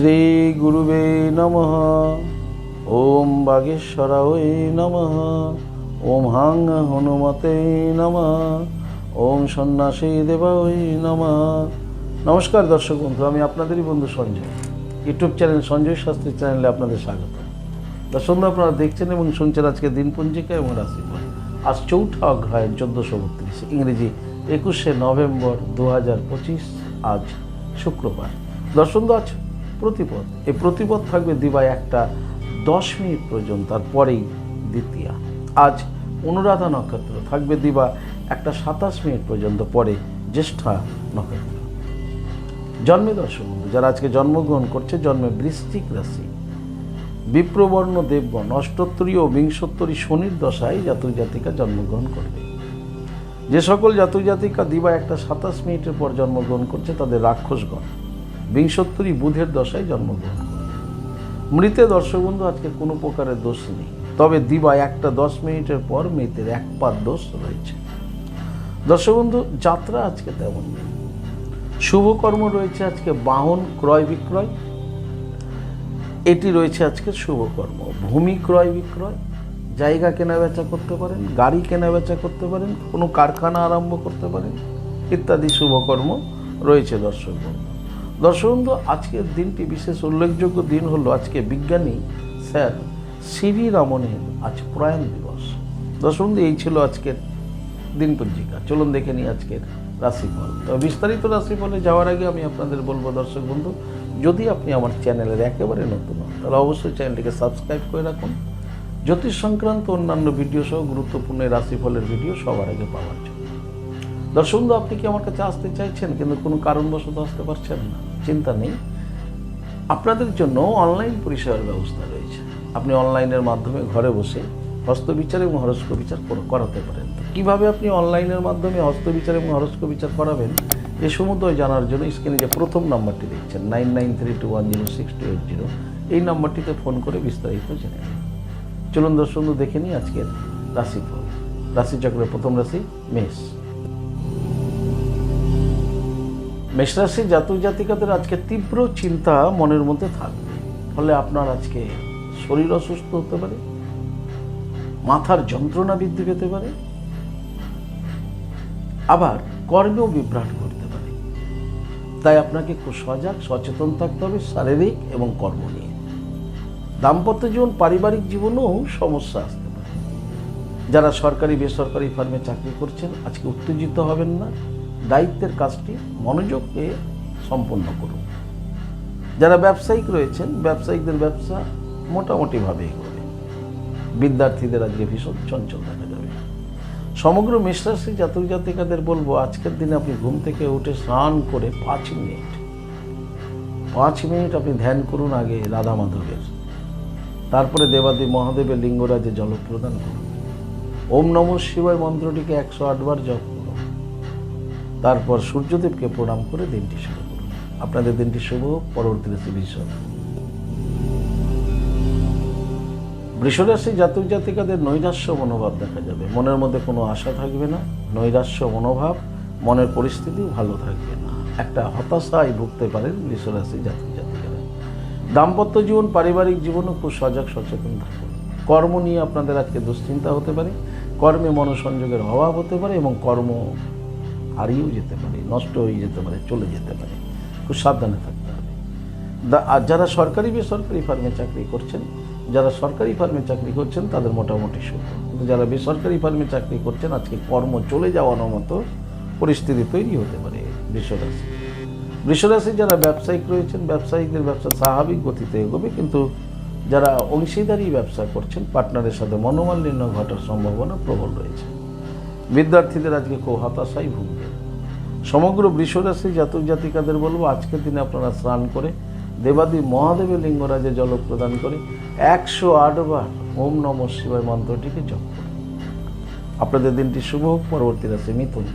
শ্রী গুরুবে নমঃ। ওম বাগেশ্বরায় নমঃ। ওম হাং হনুমতে নমঃ। ওম সন্ন্যাসী দেবায় নমঃ। নমস্কার দর্শক বন্ধু, আমি আপনাদেরই বন্ধু সঞ্জয়। ইউটিউব চ্যানেল সঞ্জয় শাস্ত্রী চ্যানেলে আপনাদের স্বাগত। দর্শক আপনারা দেখছেন এবং শুনছেন আজকে দিন পঞ্জিকা এবং রাশিফল। আজ চৌঠা অগ্রহায়ণ চোদ্দোশো বত্রিশ। ইংরেজি একুশে নভেম্বর দু হাজার পঁচিশ, আজ শুক্রবার। দর্শন আজ প্রতিপদ। এই প্রতিপদ থাকবে দিবায় একটা দশ মিনিট পর্যন্ত, তারপরেই দ্বিতীয়া। আজ অনুরাধা নক্ষত্র থাকবে দিবা একটা সাতাশ মিনিট পর্যন্ত, পরে জ্যেষ্ঠা নক্ষত্র। জন্মে দর্শক বন্ধু, যারা আজকে জন্মগ্রহণ করছে, জন্মে বৃশ্চিক রাশি। বিপ্রবর্ণ দেবগণ অষ্টোত্তরী ও বিংশোত্তরী শনির দশায় জাতক জাতিকা জন্মগ্রহণ করবে। যে সকল জাতক জাতিকা দিবা একটা সাতাশ মিনিটের পর জন্মগ্রহণ করছে, তাদের রাক্ষসগণ। বিংশোত্তরী বুধের দশায় জন্মগ্রহণ করবে মৃতে দর্শক বন্ধু আজকে কোনো প্রকারের দোষ নেই। তবে দিবা একটা দশ মিনিটের পর মৃতের এক পাত দোষ রয়েছে। দর্শক বন্ধু যাত্রা আজকে তেমন নেই। শুভকর্ম রয়েছে আজকে বাহন ক্রয় বিক্রয়। এটি রয়েছে আজকে শুভকর্ম ভূমি ক্রয় বিক্রয়, জায়গা কেনা বেচা করতে পারেন, গাড়ি কেনা বেচা করতে পারেন, কোনো কারখানা আরম্ভ করতে পারেন, ইত্যাদি শুভকর্ম রয়েছে দর্শক বন্ধু দর্শক আজকের দিনটি বিশেষ উল্লেখযোগ্য দিন হলো আজকে বিজ্ঞানী স্যার সিভি রমনের আজ প্রয়াণ দিবস। দর্শক এই ছিল আজকের দিন পঞ্জিকা চলুন দেখে নিই আজকের রাশিফল। তো বিস্তারিত রাশিফলে যাওয়ার আগে আমি আপনাদের বলব, দর্শক বন্ধু, যদি আপনি আমার চ্যানেলের একেবারে নতুন হন, তাহলে অবশ্যই চ্যানেলটিকে সাবস্ক্রাইব করে রাখুন। জ্যোতিষ সংক্রান্ত অন্যান্য ভিডিও সহ গুরুত্বপূর্ণ রাশিফলের ভিডিও সবার আগে পাওয়ার জন্য। দর্শক আপনি কি আমার কাছে আসতে চাইছেন? কিন্তু কোনো কারণবশত আসতে পারছেন না। চিন্তা নেই। আপনাদের জন্য অনলাইন পরিষেবার ব্যবস্থা রয়েছে। আপনি অনলাইনের মাধ্যমে ঘরে বসে হস্তবিচার এবং হরস্ক বিচার করাতে পারেন। তো কীভাবে আপনি অনলাইনের মাধ্যমে হস্তবিচার এবং হরস্ক বিচার করাবেন, এ সমুদয় জানার জন্য স্ক্রিনে যে প্রথম নাম্বারটি দেখছেন, nine nine three two one zero six two eight zero, এই নাম্বারটিতে ফোন করে বিস্তারিত জেনে নিন। চলুন দর্শক বন্ধু, দেখে নিই আজকের রাশিফল। রাশিচক্রের প্রথম রাশি মেষ। মেষ রাশির জাতক জাতিকাদের আজকে তীব্র চিন্তা মনের মধ্যে থাকবে। ফলে আপনার আজকে শরীর অসুস্থ হতে পারে, মাথার যন্ত্রণা বৃদ্ধি পেতে পারে, আবার কর্মেও বিভ্রাট করতে পারে। তাই আপনাকে খুব সজাগ, সচেতন থাকতে হবে শারীরিক এবং কর্ম নিয়ে। দাম্পত্য জীবন, পারিবারিক জীবনেও সমস্যা আসতে পারে। যারা সরকারি, বেসরকারি ফার্মে চাকরি করছেন, আজকে উত্তেজিত হবেন না। দায়িত্বের কাজটি মনোযোগ পেয়ে সম্পন্ন করুন। যারা ব্যবসায়িক রয়েছেন, ব্যবসায়িকদের ব্যবসা মোটামুটিভাবে এগোবে। বিদ্যার্থীদের আজকে ভীষণ চঞ্চল দেখা যাবে। সমগ্র মেষরাশি জাতক জাতিকাদের বলব, আজকের দিনে আপনি ঘুম থেকে উঠে স্নান করে পাঁচ মিনিট পাঁচ মিনিট আপনি ধ্যান করুন আগে রাধা মাধবের। তারপরে দেবাদি মহাদেবের লিঙ্গরাজে জল প্রদান করুন। ওম নম শিবায় মন্ত্রটিকে একশো আটবার জপ তারপর সূর্যদেবকে প্রণাম করে দিনটি শুরু করুন। আপনাদের দিনটি শুভ, পরবর্তী বৃষ বৃষরাশি জাতক জাতিকাদের নৈরাশ্য মনোভাব দেখা যাবে। মনের মধ্যে কোনো আশা থাকবে না, নৈরাশ্য মনোভাব, মনের পরিস্থিতি ভালো থাকবে না। একটা হতাশায় ভুগতে পারেন বৃষরাশি জাতক জাতিকারা। দাম্পত্য জীবন, পারিবারিক জীবনও খুব সজাগ, সচেতন থাকুন। কর্ম নিয়ে আপনাদের আজকে দুশ্চিন্তা হতে পারে, কর্মে মনোসংযোগের অভাব হতে পারে এবং কর্ম হারিয়েও যেতে পারে, নষ্ট হয়ে যেতে পারে, চলে যেতে পারে, খুব সাবধানে থাকতে হবে। আর যারা সরকারি বেসরকারি ফার্মে চাকরি করছেন, যারা সরকারি ফার্মে চাকরি করছেন, তাদের মোটামুটি সুখ। কিন্তু যারা বেসরকারি ফার্মে চাকরি করছেন, আজকে কর্ম চলে যাওয়ানোর মতো পরিস্থিতি তৈরি হতে পারে বৃষরাশি। বৃষরাশি যারা ব্যবসায়িক রয়েছেন ব্যবসায়িকদের ব্যবসা স্বাভাবিক গতিতে এগোবে, কিন্তু যারা অংশীদারি ব্যবসা করছেন, পার্টনারের সাথে মনোমালিন্য ঘটার সম্ভাবনা প্রবল রয়েছে। বিদ্যার্থীদের আজকে খুব হতাশাই ভুগবে। সমগ্র বৃষরাশি জাতক জাতিকাদের বলব আজকের দিনে আপনারা স্নান করে দেবাদি মহাদেবের লিঙ্গরাজে জল প্রদান করে একশো আটবার ওম নম শিবায় মন্ত্রটিকে জপ আপনাদের দিনটি শুভ হোক, পরবর্তী রাশি মিথুন।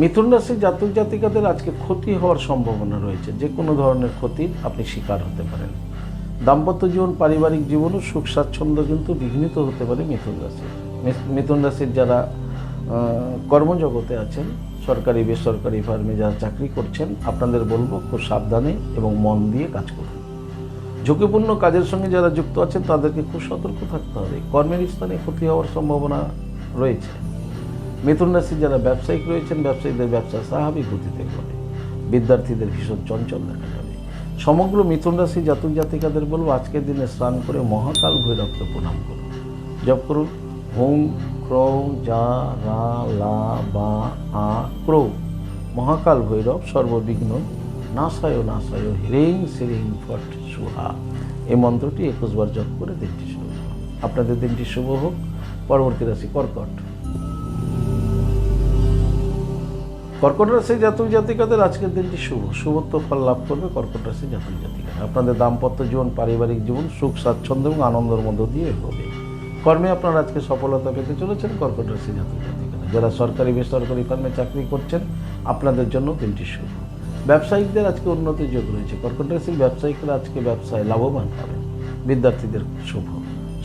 মিথুন রাশির জাতক জাতিকাদের আজকে ক্ষতি হওয়ার সম্ভাবনা রয়েছে। যে কোনো ধরনের ক্ষতির আপনি শিকার হতে পারেন। দাম্পত্য জীবন, পারিবারিক জীবনও সুখ স্বাচ্ছন্দ্য কিন্তু বিঘ্নিত হতে পারে মিথুন রাশির মিথুন রাশির যারা কর্মজগতে আছেন, সরকারি, বেসরকারি ফার্মে যারা চাকরি করছেন, আপনাদের বলব খুব সাবধানে এবং মন দিয়ে কাজ করুন। ঝুঁকিপূর্ণ কাজের সঙ্গে যারা যুক্ত আছেন, তাদেরকে খুব সতর্ক থাকতে হবে। কর্মের স্থানে ক্ষতি হওয়ার সম্ভাবনা রয়েছে। মিথুন রাশি যারা ব্যবসায়িক রয়েছেন, ব্যবসায়ীদের ব্যবসা স্বাভাবিক গতিতে করে বিদ্যার্থীদের ভীষণ চঞ্চল দেখা যাবে। সমগ্র মিথুন রাশি জাতক জাতিকাদের বলব, আজকের দিনে স্নান করে মহাকাল ভৈরবকে প্রণাম করুন। জপ করুন। হোম ক্রৌ যা, রা, লা, বা, আ, ক্রৌ। মহাকাল ভৈরব সর্ববিঘ্ন। নাসায় নাসায়, হিরিং, সিরিং, ফট, সুহা। এই মন্ত্রটি একুশবার জপ করে দিনটি করুন। আপনাদের দিনটি শুভ হোক। পরবর্তী রাশি কর্কট। কর্কট রাশি জাতক জাতিকাদের আজকের দিনটি শুভ। শুভত্ব ফল লাভ করবে কর্কট রাশি জাতক জাতিকারা আপনাদের দাম্পত্য জীবন, পারিবারিক জীবন, সুখ, স্বাচ্ছন্দ্য এবং আনন্দের মধ্য দিয়ে এগোবে। কর্মে আপনারা আজকে সফলতা পেতে চলেছেন কর্কট রাশি জাতক জাতিকারা যারা সরকারি, বেসরকারি ফার্মে চাকরি করছেন, আপনাদের জন্য দিনটি শুভ। ব্যবসায়িকদের আজকে উন্নতির যোগ রয়েছে। কর্কট রাশির ব্যবসায়িকরা আজকে ব্যবসায় লাভবান হবেন। বিদ্যার্থীদের শুভ।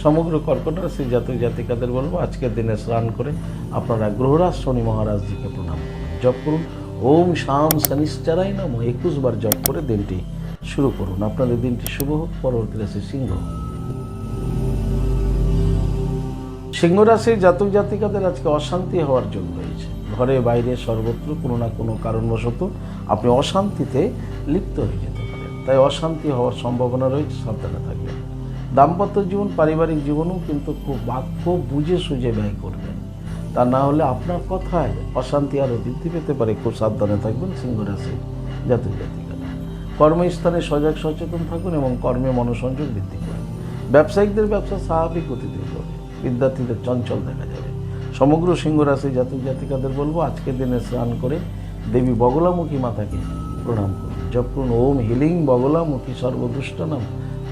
সমগ্র কর্কট রাশির জাতক জাতিকাদের বলব, আজকের দিনে স্নান করে আপনারা গ্রহরাজ শনি মহারাজজিকে প্রণাম জপ করুন। ওম শাম শনিশ্চারাই নম। একুশ বার জপ করে দিনটি শুরু করুন। আপনাদের দিনটি শুভ হোক। পরবর্তী রাশি সিংহ। সিংহ রাশির জাতক জাতিকাদের আজকে অশান্তি হওয়ার যোগ রয়েছে। ঘরে, বাইরে সর্বত্র কোনো না কোনো কারণবশত আপনি অশান্তিতে লিপ্ত হয়ে যেতে পারেন। তাই অশান্তি হওয়ার সম্ভাবনা রয়েছে, সাবধানে থাকবেন। দাম্পত্য জীবন, পারিবারিক জীবনেও কিন্তু খুব বাক্য বুঝে সুঝে ব্যয় করবেন তা না হলে আপনার কথায় অশান্তি আরও বৃদ্ধি পেতে পারে। খুব সাবধানে থাকবেন, সিংহ রাশির জাতক জাতিকারা কর্মস্থানে সজাগ, সচেতন থাকুন এবং কর্মে মনোসংযোগ বৃদ্ধি করুন। ব্যবসায়িকদের ব্যবসা স্বাভাবিক গতিতে করবে। বিদ্যার্থীদের চঞ্চল দেখা যাবে। সমগ্র সিংহ রাশি জাতক জাতিকাদের বলব আজকের দিনে স্নান করে দেবী বগলামুখী মাতাকে প্রণাম করুন। জপ করুন। ওম হিলিং বগলামুখী সর্বদুষ্টনাম।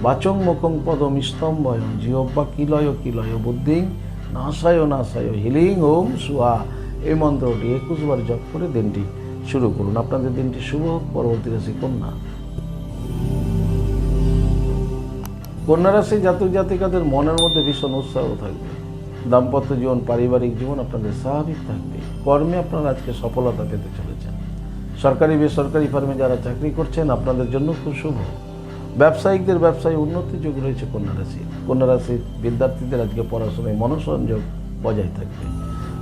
বাচং মুখং পদম স্তম্ভয়। জিহ্বা কিলয় কিলয় বুদ্ধিং। নাশায় নাশায় হিলিং, ওম সুহা এই মন্ত্রটি একুশবার জপ করে দিনটি শুরু করুন। আপনাদের দিনটি শুভ হোক, পরবর্তী রাশি কন্যা। কন্যা রাশি জাতক জাতিকাদের মনের মধ্যে ভীষণ উৎসাহ থাকবে। দাম্পত্য জীবন, পারিবারিক জীবন আপনাদের স্বাভাবিক থাকবে। কর্মে আপনারা আজকে সফলতা পেতে চলেছেন। সরকারি, বেসরকারি ফার্মে যারা চাকরি করছেন, আপনাদের জন্য খুব শুভ। ব্যবসায়িকদের ব্যবসায় উন্নতির যোগ রয়েছে কন্যা রাশি। কন্যা রাশির বিদ্যার্থীদের আজকে পড়াশোনায় মনোসংযোগ বজায় থাকবে।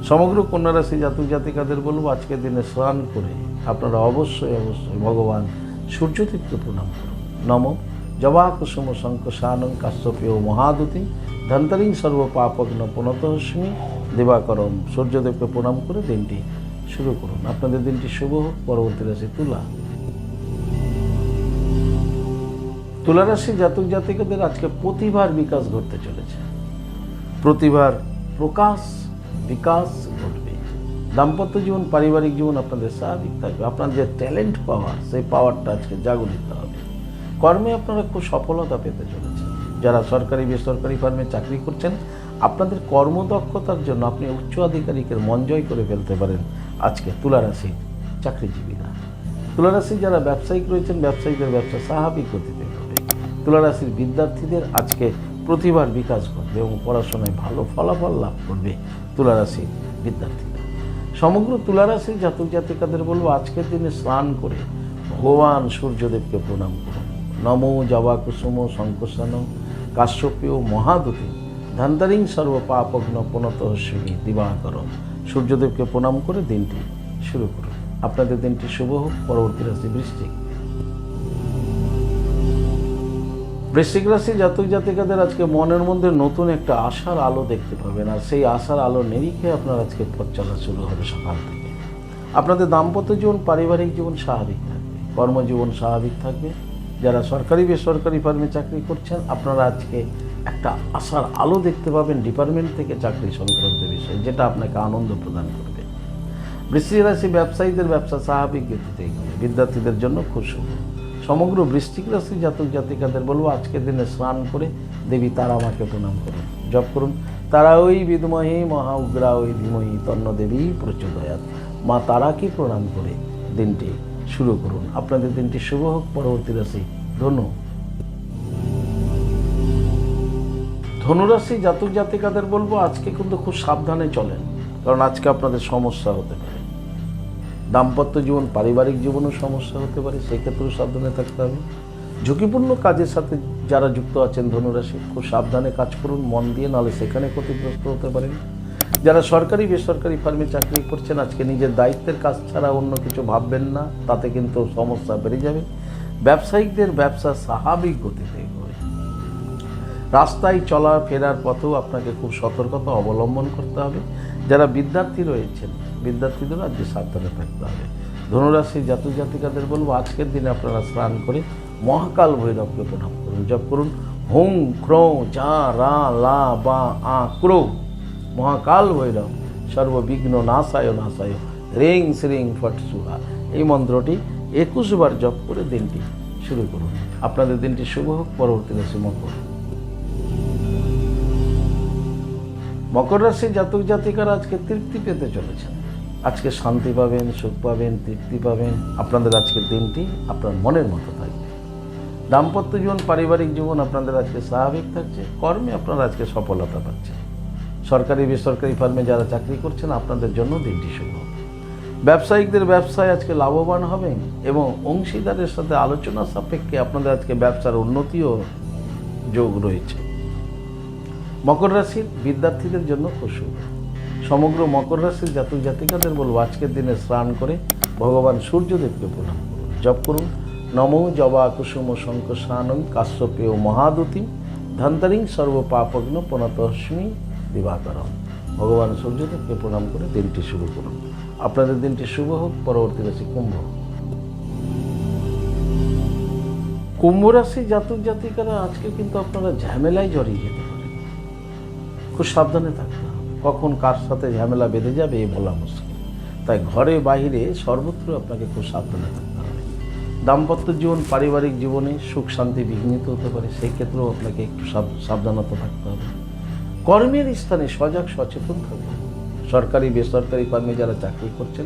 সমগ্র কন্যা রাশি জাতক জাতিকাদের বলব আজকের দিনে স্নান করে আপনারা অবশ্যই অবশ্যই ভগবান সূর্যতীর্থ প্রণাম করুন। নম জবা কুসুম শঙ্কশানং কাশ্যপেয় মহাদুতি ধন্তরিং সর্ব পাপগ্ন পুনতহস্মি দিবাকরম সূর্যদেবকে প্রণাম করে দিনটি শুরু করুন। আপনাদের দিনটি শুভ হোক। পরবর্তী রাশি তুলা। তুলা রাশি জাতক জাতিকাদের আজকে প্রতিভার বিকাশ ঘটতে চলেছে। প্রতিভার প্রকাশ, বিকাশ ঘটবে। দাম্পত্য জীবন, পারিবারিক জীবন আপনাদের স্বাভাবিক থাকবে। আপনার যে ট্যালেন্ট পাওয়ার, সেই পাওয়ারটা আজকে জাগরিত হবে। কর্মে আপনারা খুব সফলতা পেতে চলেছেন। যারা সরকারি, বেসরকারি ফার্মে চাকরি করছেন, আপনাদের কর্মদক্ষতার জন্য আপনি উচ্চ আধিকারিকের মন জয় করে ফেলতে পারেন আজকে তুলা রাশির চাকরিজীবীরা। তুলা রাশির যারা ব্যবসায়িক রয়েছেন, ব্যবসায়ীদের ব্যবসা স্বাভাবিক গতিতে হবে তুলা রাশির বিদ্যার্থীদের আজকে প্রতিভার বিকাশ ঘটবে এবং পড়াশোনায় ভালো ফলাফল লাভ করবে তুলা রাশির বিদ্যার্থীরা। সমগ্র তুলা রাশির জাতক জাতিকাদের বলব, আজকের দিনে স্নান করে ভগবান সূর্যদেবকে প্রণাম করুন। নম জবা কুসুম শঙ্কসান কাশ্যপীয় মহাদুতি ধান্তারিং সর্ব পাপগ্ন পুনতহস্বিনী দিবাকরম। সূর্যদেবকে প্রণাম করে দিনটি শুরু করুন। আপনাদের দিনটি শুভ হোক। পরবর্তী রাশি বৃষ্টিক বৃশ্চিক রাশি জাতক জাতিকাদের আজকে মনের মধ্যে নতুন একটা আশার আলো দেখতে পাবেন। আর সেই আশার আলো নিরিখে আপনার আজকে পথ চলা শুরু হবে সকাল থেকে। আপনাদের দাম্পত্য জীবন, পারিবারিক জীবন স্বাভাবিক থাকবে। কর্মজীবন স্বাভাবিক থাকবে। যারা সরকারি, বেসরকারি ফার্মে চাকরি করছেন, আপনারা আজকে একটা আশার আলো দেখতে পাবেন ডিপার্টমেন্ট থেকে চাকরি সংক্রান্ত বিষয়, যেটা আপনাকে আনন্দ প্রদান করবে। বৃশ্চিক রাশি ব্যবসায়ীদের ব্যবসা স্বাভাবিক গতিতে বিদ্যার্থীদের জন্য খুব সমগ্র বৃষ্টিক রাশি জাতক জাতিকাদের বলব, আজকের দিনে স্নান করে দেবী তারা মাকে প্রণাম করুন, জপ করুন। তারা ওই বিদমহী, মহা উগ্রা, ওই তন্ন দেবী প্রচোদয়াত। মা তারাকে প্রণাম করে দিনটি শুরু করুন। আপনাদের দিনটি শুভ হোক, পরবর্তী রাশি ধনু। ধনুরাশি জাতক জাতিকাদের বলব, আজকে কিন্তু খুব সাবধানে চলেন, কারণ আজকে আপনাদের সমস্যা হতে পারে। দাম্পত্য জীবন, পারিবারিক জীবনেও সমস্যা হতে পারে, সেক্ষেত্রেও সাবধানে থাকতে হবে। ঝুঁকিপূর্ণ কাজের সাথে যারা যুক্ত আছেন ধনুরাশি, খুব সাবধানে কাজ করুন, মন দিয়ে, নাহলে সেখানে ক্ষতিগ্রস্ত হতে পারেন। যারা সরকারি, বেসরকারি ফার্মে চাকরি করছেন, আজকে নিজের দায়িত্বের কাজ ছাড়া অন্য কিছু ভাববেন না, তাতে কিন্তু সমস্যা বেড়ে যাবে। ব্যবসায়িকদের ব্যবসা স্বাভাবিক গতিতে এগোবে। রাস্তায় চলা ফেরার পথেও আপনাকে খুব সতর্কতা অবলম্বন করতে হবে। যারা বিদ্যার্থী রয়েছেন, বিদ্যার্থীদের আজকে সাবধানে থাকতে হবে। ধনুরাশি জাতক জাতিকাদের বলব, আজকের দিনে আপনারা স্নান করে মহাকাল ভৈরবকে প্রণাম করুন, জপ করুন। হুং, ক্রো, যা, রা, লা, বা, আ, ক্রো। মহাকাল ভৈরব, সর্ববিঘ্ন নাশায় নাশায় রিং শ্রিং ফট, সুহা। এই মন্ত্রটি একুশ বার জপ করে দিনটি শুরু করুন। আপনাদের দিনটি শুভ হোক, পরবর্তী রাশি মকর মকর রাশির জাতক জাতিকারা আজকে তৃপ্তি পেতে চলেছেন। আজকে শান্তি পাবেন, সুখ পাবেন, তৃপ্তি পাবেন। আপনাদের আজকের দিনটি আপনার মনের মতো থাকবে। দাম্পত্য জীবন, পারিবারিক জীবন আপনাদের আজকে স্বাভাবিক থাকছে। কর্মে আপনারা আজকে সফলতা পাচ্ছেন। সরকারি, বেসরকারি ফার্মে যারা চাকরি করছেন, আপনাদের জন্য দিনটি শুভ ব্যবসায়িকদের ব্যবসায় আজকে লাভবান হবেন এবং অংশীদারের সাথে আলোচনা সাপেক্ষে আপনাদের আজকে ব্যবসার উন্নতিও যোগ রয়েছে। মকর রাশির বিদ্যার্থীদের জন্য খুব শুভ সমগ্র মকর রাশির জাতক জাতিকাদের বলব, আজকের দিনে স্নান করে ভগবান সূর্যদেবকে প্রণাম করুন, জপ করুন। নম জবা কুসুম শঙ্খ স্নানং কাশ্যপেয় মহাদুতি ধন্তরিং সর্ব পাপগ্ন প্রণতস্মি দিবাকরম। ভগবান সূর্যদেবকে প্রণাম করে দিনটি শুরু করুন। আপনাদের দিনটি শুভ হোক, পরবর্তী রাশি কুম্ভ কুম্ভ রাশি জাতক জাতিকারা আজকে কিন্তু আপনারা ঝামেলায় জড়িয়ে যেতে খুব সাবধানে থাকতে হবে কখন কার সাথে ঝামেলা বেঁধে যাবে এ বলা মুশকিল। তাই ঘরে বাইরে সর্বত্র আপনাকে খুব সাবধানে থাকতে হবে। দাম্পত্য জীবন, পারিবারিক জীবনে সুখ শান্তি বিঘ্নিত হতে পারে, সেই ক্ষেত্রেও আপনাকে একটু সাবধানতা থাকতে হবে। কর্মের স্থানে সজাগ, সচেতন থাকবে সরকারি, বেসরকারি কর্মে যারা চাকরি করছেন,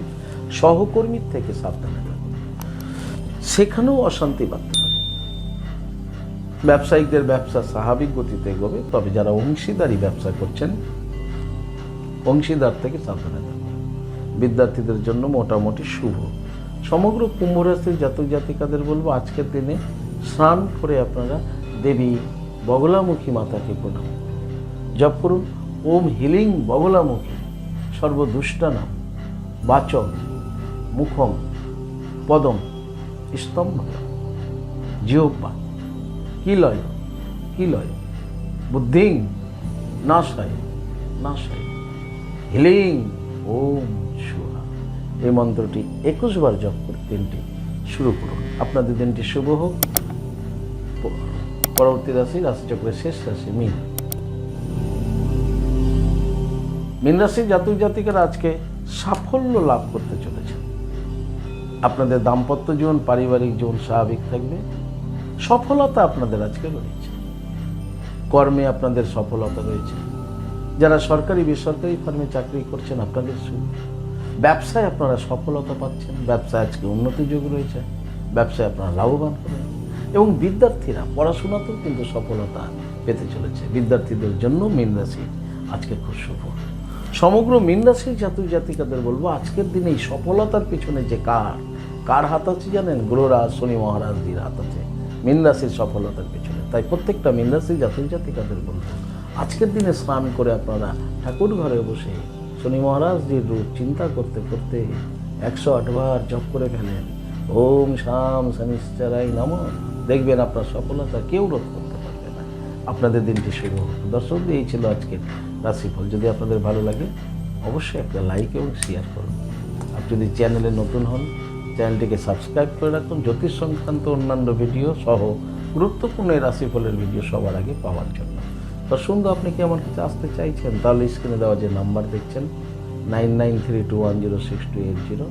সহকর্মীর থেকে সাবধানে থাকুন। সেখানেও অশান্তি বাড়তে ব্যবসায়িকদের ব্যবসা স্বাভাবিক গতিতে এগোবে, তবে যারা অংশীদারি ব্যবসা করছেন, অংশীদার থেকে সাবধানে থাকুন। বিদ্যার্থীদের জন্য মোটামুটি শুভ। সমগ্র কুম্ভ রাশির জাতক জাতিকাদের বলব, আজকের দিনে স্নান করে আপনারা দেবী বগলামুখী মাতাকে প্রণাম। জপ করুন, ওম হিলিং বগলামুখী, সর্বদুষ্টানাম বাচক মুখম, পদম স্তম্ভ জিহ্বা কিলয় কিলয় বুদ্ধিং? নাশায় নাশায় হিলিং। ওম সুহা এই মন্ত্রটি একুশ বার জপ করে দিনটি শুরু করুন। আপনাদের দিনটি শুভ হোক। পরবর্তী রাশি, রাশিচক্রের শেষ রাশি, মিন। মিন রাশির জাতক জাতিকারা আজকে সাফল্য লাভ করতে চলেছে আপনাদের দাম্পত্য জীবন, পারিবারিক জীবন স্বাভাবিক থাকবে। সফলতা আপনাদের আজকে রয়েছে। কর্মে আপনাদের সফলতা রয়েছে। যারা সরকারি, বেসরকারি ফার্মে চাকরি করছেন, আপনাদের সুখ। ব্যবসায় আপনারা সফলতা পাচ্ছেন। ব্যবসায় আজকে উন্নতি যোগ রয়েছে। ব্যবসায় আপনারা লাভবান হবেন। এবং বিদ্যার্থীরা, পড়াশোনাতেও কিন্তু সফলতা পেতে চলেছে। বিদ্যার্থীদের জন্য মীন রাশি আজকে খুব শুভ। সমগ্র মীন রাশির জাতক জাতিকাদের বলব, আজকের দিনে এই সফলতার পিছনে যে কার কার হাত আছে জানেন? গ্রহরাজ শনি মহারাজদের হাত আছে। মীন রাশির সফলতার পিছনে। তাই প্রত্যেকটা মীন জাতির জাতক জাতিকাদের বলব আজকের দিনে স্নান করে আপনারা ঠাকুর ঘরে বসে শনি মহারাজজির রূপ চিন্তা করতে করতে একশো আটবার জপ করে ফেলেন ওম শাম শনিশ্চরাই নম। দেখবেন আপনার সফলতা কেউ রোধ করতে পারবে না। আপনাদের দিনটি শুভ। দর্শক, এই ছিল আজকের রাশিফল। যদি আপনাদের ভালো লাগে, অবশ্যই একটা লাইক এবং শেয়ার করুন। আপনি যদি চ্যানেলে নতুন হন চ্যানেলটিকে সাবস্ক্রাইব করে রাখুন। জ্যোতিষ সংক্রান্ত অন্যান্য ভিডিও সহ গুরুত্বপূর্ণ রাশিফলের ভিডিও সবার আগে পাওয়ার জন্য। তো সুন্দর আপনি কি আমার কাছে আসতে চাইছেন? তাহলে স্ক্রিনে দেওয়া যে নাম্বার দেখছেন nine nine three two one zero six two eight zero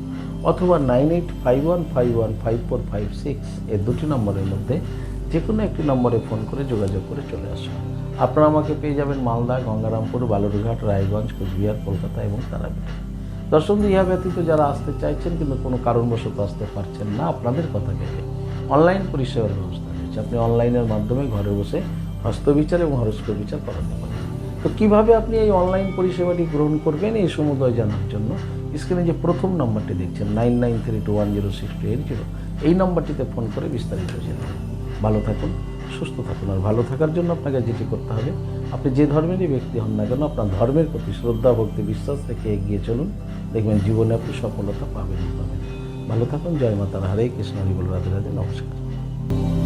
অথবা nine eight five one five one five four five six এই দুটি নম্বরের মধ্যে যে কোনো একটি নম্বরে ফোন করে যোগাযোগ করে চলে আসুন। আপনারা আমাকে পেয়ে যাবেন মালদা, গঙ্গারামপুর, বালুরঘাট, রায়গঞ্জ, কোচবিহার, কলকাতা এবং তারাপীঠে। দর্শক ইহা ব্যতীত যারা আসতে চাইছেন কিন্তু কোনো কারণবশত আসতে পারছেন না, আপনাদের কথা ভেবে অনলাইন পরিষেবার ব্যবস্থা রয়েছে। আপনি অনলাইনের মাধ্যমে ঘরে বসে হস্তবিচার এবং হরস্কোপ বিচার করাতে পারেন তো কীভাবে আপনি এই অনলাইন পরিষেবাটি গ্রহণ করবেন এই সমুদয় জানার জন্য স্ক্রিনে যে প্রথম নাম্বারটি দেখছেন, nine nine three two one zero six two eight zero, এই নাম্বারটিতে ফোন করে বিস্তারিত জেনে ভালো থাকুন। সুস্থ থাকুন আর ভালো থাকার জন্য আপনাকে যেটি করতে হবে, আপনি যে ধর্মেরই ব্যক্তি হন না কেন, আপনার ধর্মের প্রতি শ্রদ্ধা, ভক্তি, বিশ্বাস থেকে এগিয়ে চলুন। দেখবেন জীবনে আপনি সফলতা পাবেন পাবেন। ভালো থাকুন, জয় মাতার হরে কৃষ্ণ, হরি বল, রাধে রাধে, নমস্কার।